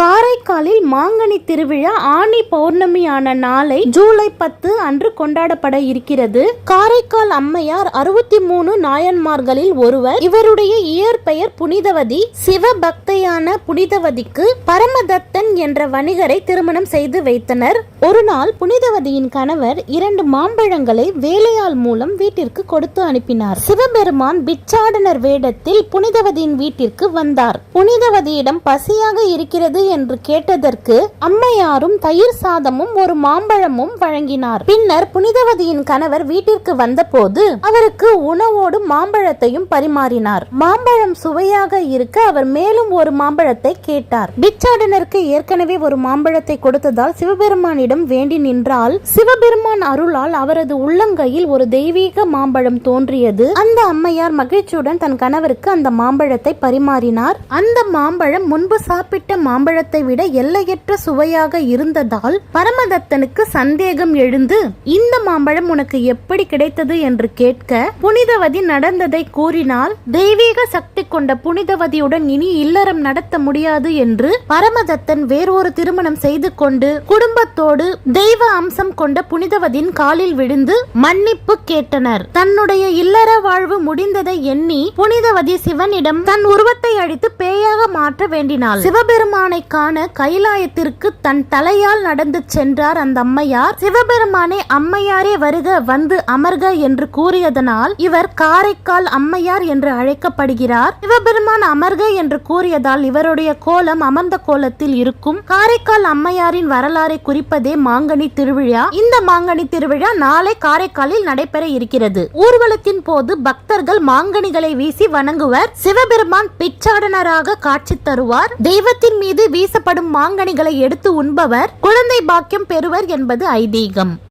காரைக்காலில் மாங்கனி திருவிழா ஆனி பௌர்ணமியான நாளை ஜூலை பத்து அன்று கொண்டாடப்பட இருக்கிறது. காரைக்கால் அம்மையார் அறுபத்தி மூணு நாயன்மார்களில் ஒருவர் இவருடைய இயற்பெயர் புனிதவதி சிவபக்தையான புனிதவதிக்கு பரமதத்தன் என்ற வணிகரை திருமணம் செய்து வைத்தனர். ஒரு நாள் புனிதவதியின் கணவர் இரண்டு மாம்பழங்களை வேலையாள் மூலம் வீட்டிற்கு கொடுத்து அனுப்பினார். சிவபெருமான் பிச்சாடனர் வேடத்தில் புனிதவதியின் வீட்டிற்கு வந்தார். புனிதவதியிடம் பசியாக இருக்கிறது என்று கேட்டதற்கு அம்மையாரும் தயிர் சாதமும் ஒரு மாம்பழமும் வழங்கினார். பின்னர் புனிதவதியின் கணவர் வீட்டிற்கு வந்தபோது அவருக்கு உணவோடு மாம்பழத்தையும் பரிமாறினார். மாம்பழம் சுவையாக இருக்க அவர் மேலும் ஒரு மாம்பழத்தை கேட்டார். பிச்சாடனருக்கு ஏற்கனவே ஒரு மாம்பழத்தை கொடுத்ததால் சிவபெருமானிடம் வேண்டி நின்றால் சிவபெருமான் அருளால் அவரது உள்ளங்கையில் ஒரு தெய்வீக மாம்பழம் தோன்றியது. அந்த அம்மையார் மகிழ்ச்சியுடன் தன் கணவருக்கு அந்த மாம்பழத்தை பரிமாறினார். அந்த மாம்பழம் முன்பு சாப்பிட்ட மாம்பழத்தை விட எல்லையற்ற சுவையாக இருந்ததால் பரமதத்தனுக்கு சந்தேகம் எழுந்து இந்த மாம்பழம் உனக்கு எப்படி கிடைத்தது? என்று கேட்க புனிதவதி நடந்ததை கூறினால் தெய்வீக சக்தி கொண்ட புனிதவதியுடன் இனி இல்லறம் நடத்த முடியாது என்று பரமதத்தன் வேறொரு திருமணம் செய்து கொண்டு குடும்பத்தோடு தெய்வ அம்சம் கொண்ட புனிதவதியின் காலில் விழுந்து மன்னிப்பு கேட்டனர். தன்னுடைய இல்லற வாழ்வு முடிந்ததை எண்ணி புனிதவதி சிவனிடம் தன் உருவத்தை அழித்து பேயாக மாற்ற வேண்டினாள். சிவபெருமானை காண கைலாயத்திற்கு தன் தலையால் நடந்து சென்றார் அந்த அம்மையார். சிவபெருமானே அம்மையாரே வருக வந்து அமர்க என்று கூறியதனால் இவர் காரைக்கால் அம்மையார் என்று அழைக்கப்படுகிறார். சிவபெருமான் அமர்க என்று கூறியதால் இவருடைய கோலம் அமர்ந்த கோலத்தில் இருக்கும். காரைக்கால் அம்மையாரின் வரலாறை குறிப்பதே மாங்கனி திருவிழா. இந்த மாங்கனி திருவிழா நாளை காரைக்காலில் நடைபெற இருக்கிறது. ஊர்வலத்தின் போது பக்தர்கள் மாங்கனிகளை வீசி வணங்குவர். சிவபெருமான் பிச்சாடனராக காட்சி தருவார். தெய்வத்தின் மீது வீசப்படும் மாங்கனிகளை எடுத்து உண்பவர் குழந்தை பாக்கியம் பெறுவர் என்பது ஐதீகம்.